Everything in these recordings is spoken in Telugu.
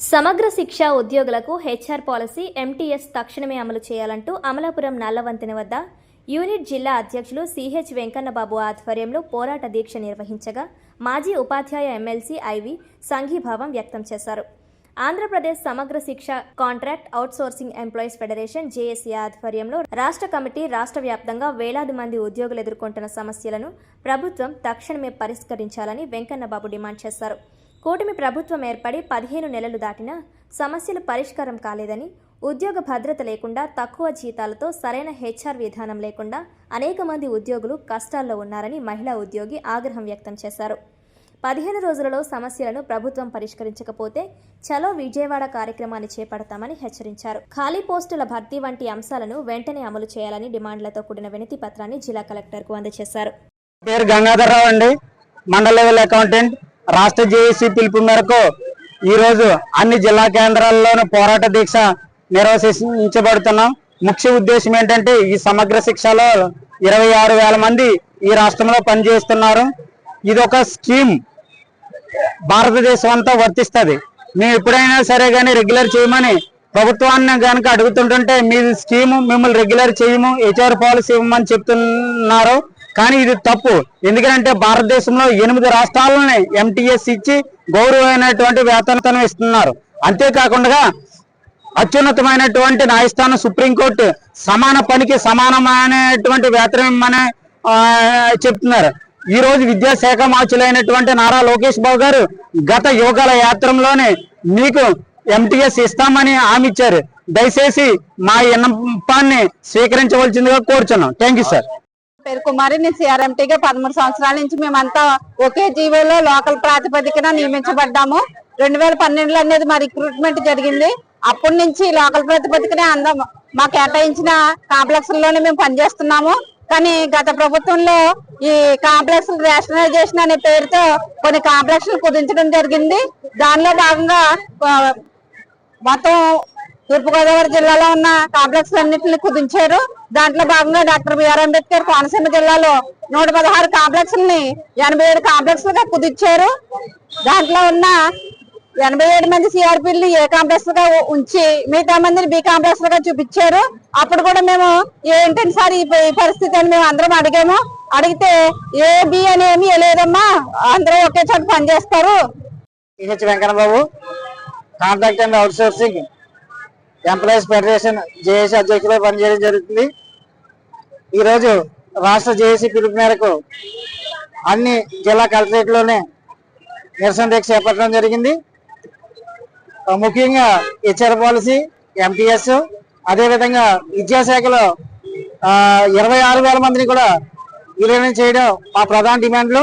సమగ్ర శిక్ష ఉద్యోగులకు హెచ్ఆర్ పాలసీ ఎంటీఎస్ తక్షణమే అమలు చేయాలంటూ అమలాపురం నల్లవంతెన వద్ద యూనిట్ జిల్లా అధ్యక్షులు సిహెచ్ వెంకన్నబాబు ఆధ్వర్యంలో పోరాట దీక్ష నిర్వహించగా మాజీ ఉపాధ్యాయ ఎమ్మెల్సీ ఐవి సంఘీభావం వ్యక్తం చేశారు. Andhra Pradesh Samagra Shiksha contract outsourcing employees federation JAC ఆధ్వర్యంలో రాష్ట్ర కమిటీ రాష్ట్ర వ్యాప్తంగా వేలాది మంది ఉద్యోగులు ఎదుర్కొంటున్న సమస్యలను ప్రభుత్వం తక్షణమే పరిష్కరించాలని వెంకన్నబాబు డిమాండ్ చేశారు. కూటమి ప్రభుత్వం ఏర్పడి పదిహేను నెలలు దాటినా సమస్యలు పరిష్కారం కాలేదని ఉద్యోగ భద్రత లేకుండా తక్కువ జీతాలతో సరైన హెచ్ఆర్ విధానం లేకుండా అనేక మంది ఉద్యోగులు కష్టాల్లో ఉన్నారని మహిళా ఉద్యోగి ఆగ్రహం వ్యక్తం చేశారు. పదిహేను రోజులలో సమస్యలను ప్రభుత్వం పరిష్కరించకపోతే చలో విజయవాడ కార్యక్రమాన్ని చేపడతామని హెచ్చరించారు. ఖాళీ పోస్టుల భర్తీ వంటి అంశాలను వెంటనే అమలు చేయాలని డిమాండ్లతో కూడిన వినతి పత్రాన్ని జిల్లా కలెక్టర్కు అందజేశారు. పేరు గంగాధర్రావు అండి మండల లెవెల్ అకౌంటెంట్. రాష్ట్ర జేఏసీ పిలుపు మేరకు ఈరోజు అన్ని జిల్లా కేంద్రాల్లోనూ పోరాట దీక్ష నిర్వహించబడుతున్నాం. ముఖ్య ఉద్దేశం ఏంటంటే ఈ సమగ్ర శిక్షలో ఇరవై ఆరు వేల మంది ఈ రాష్ట్రంలో పనిచేస్తున్నారు. ఇది ఒక స్కీమ్. భారతదేశం అంతా వర్తిస్తుంది. మేము ఎప్పుడైనా సరే కానీ రెగ్యులర్ చేయమని ప్రభుత్వాన్ని కనుక అడుగుతుంటుంటే మీ స్కీము మిమ్మల్ని రెగ్యులర్ చేయము హెచ్ఆర్ పాలసీ ఇవ్వమని చెప్తున్నారు. కానీ ఇది తప్పు. ఎందుకంటే భారతదేశంలో ఎనిమిది రాష్ట్రాలని ఎంటీఎస్ ఇచ్చి గౌరవమైనటువంటి వేతనతను ఇస్తున్నారు. అంతేకాకుండా అత్యున్నతమైనటువంటి న్యాయస్థానం సుప్రీంకోర్టు సమాన పనికి సమానమైనటువంటి వేతనం ఇమ్మని చెప్తున్నారు. ఈ రోజు విద్యాశాఖ మార్చులైనటువంటి నారా లోకేష్ బాబు గారు గత యువకుల యాత్రలోనే మీకు ఎంటీఎస్ ఇస్తామని హామీ ఇచ్చారు. దయచేసి మా విన్నపాన్ని స్వీకరించవలసిందిగా కోరుచున్నాం. Thank you sir. పేరు కుమారి. నేను సిఆర్ఎంటీగా పదమూడు సంవత్సరాల నుంచి మేమంతా ఒకే జీవోలో లోకల్ ప్రాతిపదికన నియమించబడ్డాము. రెండు వేల పన్నెండులో అనేది మా రిక్రూట్మెంట్ జరిగింది. అప్పటి నుంచి లోకల్ ప్రాతిపదికనే అందం మా కేటాయించిన కాంప్లెక్స్లోనే మేము పనిచేస్తున్నాము. కానీ గత ప్రభుత్వంలో ఈ కాంప్లెక్స్ రేషనలైజేషన్ అనే పేరుతో కొన్ని కాంప్లెక్స్ కుదించడం జరిగింది. దానిలో భాగంగా మొత్తం తూర్పుగోదావరి జిల్లాలో ఉన్న కాంప్లెక్స్ అన్నింటిని కుదించారు. దాంట్లో భాగంగా డాక్టర్ బిఆర్ అంబేద్కర్ కోనసీమ జిల్లాలో నూట పదహారు కాంప్లెక్స్ని ఎనభై ఏడు కాంప్లెక్స్గా కుదించారు. దాంట్లో ఉన్న ఎనభై ఏడు మంది సిఆర్పీలు ఏ కాంప్లెక్స్గా ఉంచి మిగతా మందిని బి కాంప్లెక్స్గా చూపించారు. అప్పుడు కూడా మేము ఏంటంటే సార్ ఈ పరిస్థితి అని మేము అందరం అడిగాము. అడిగితే ఏ బి అని లేదమ్మా అందరూ ఒకే చోట పనిచేస్తారు. CH Venkannababu contract and outsourcing. Employees federation JAC అధ్యక్షులుగా పనిచేయడం జరుగుతుంది. ఈరోజు రాష్ట్ర జేఏసీ పిలుపు మేరకు అన్ని జిల్లా కలెక్టరేట్లోనే నిరసన దీక్ష చేపట్టడం జరిగింది. ముఖ్యంగా హెచ్ఆర్ పాలసీ ఎంపీఎస్ అదేవిధంగా విద్యాశాఖలో ఇరవై ఆరు వేల మందిని కూడా విలీనం చేయడం మా ప్రధాన డిమాండ్లు.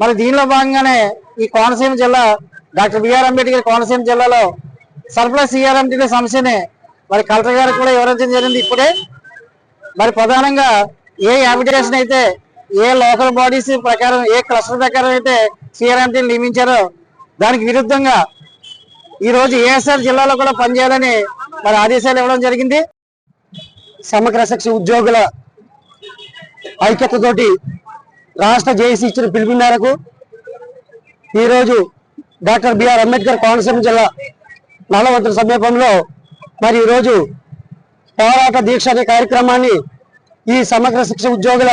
మరి దీనిలో భాగంగానే ఈ కోనసీమ జిల్లా డాక్టర్ బిఆర్ అంబేద్కర్ కోనసీమ జిల్లాలో సర్ప్లస్ సిఆర్ఎంటీ సమస్యనే. మరి కలెక్టర్ గారికి కూడా వివరించడం జరిగింది ఇప్పుడే. మరి ప్రధానంగా ఏ అప్లికేషన్ అయితే ఏ లోకల్ బాడీస్ ప్రకారం ఏ క్లస్టర్ ప్రకారం అయితే సిఆర్ఎంటీని నియమించారో దానికి విరుద్ధంగా ఈరోజు ఏఎస్ఆర్ జిల్లాలో కూడా పనిచేయాలని మరి ఆదేశాలు ఇవ్వడం జరిగింది. సమగ్ర శిక్ష ఉద్యోగుల ఐక్యతతోటి రాష్ట్ర జేఏసీ ఇచ్చిన పిలుపు మేరకు ఈరోజు డాక్టర్ బిఆర్ అంబేద్కర్ కోనసీమ జిల్లా నల్లవంతుల సమీపంలో మరి ఈరోజు పోరాట దీక్ష అనే కార్యక్రమాన్ని ఈ సమగ్ర శిక్ష ఉద్యోగుల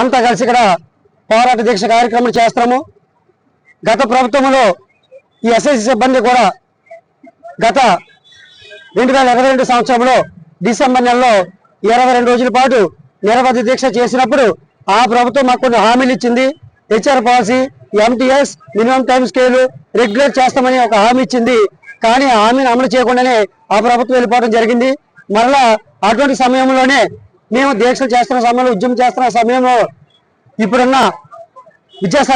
అంతా కలిసి ఇక్కడ పోరాట దీక్ష కార్యక్రమం చేస్తాము గత ప్రభుత్వంలో ఈ ఎస్ఎస్సి సిబ్బంది కూడా గత రెండు వేల ఇరవై రెండు సంవత్సరంలో డిసెంబర్ నెలలో ఇరవై రెండు రోజుల పాటు నిరవధి దీక్ష చేసినప్పుడు ఆ ప్రభుత్వం మాకు కొన్ని హామీలు ఇచ్చింది. HR policy MTS minimum time scale regulate చేస్తామని ఒక హామీ ఇచ్చింది. కానీ హామీని అమలు చేయకుండానే ఆ ప్రభుత్వం వెళ్ళిపోవడం జరిగింది. మరలా అటువంటి సమయంలోనే మేము దీక్షలు చేస్తున్న సమయంలో ఉద్యమం చేస్తున్న సమయంలో ఇప్పుడున్న విద్యాశాఖ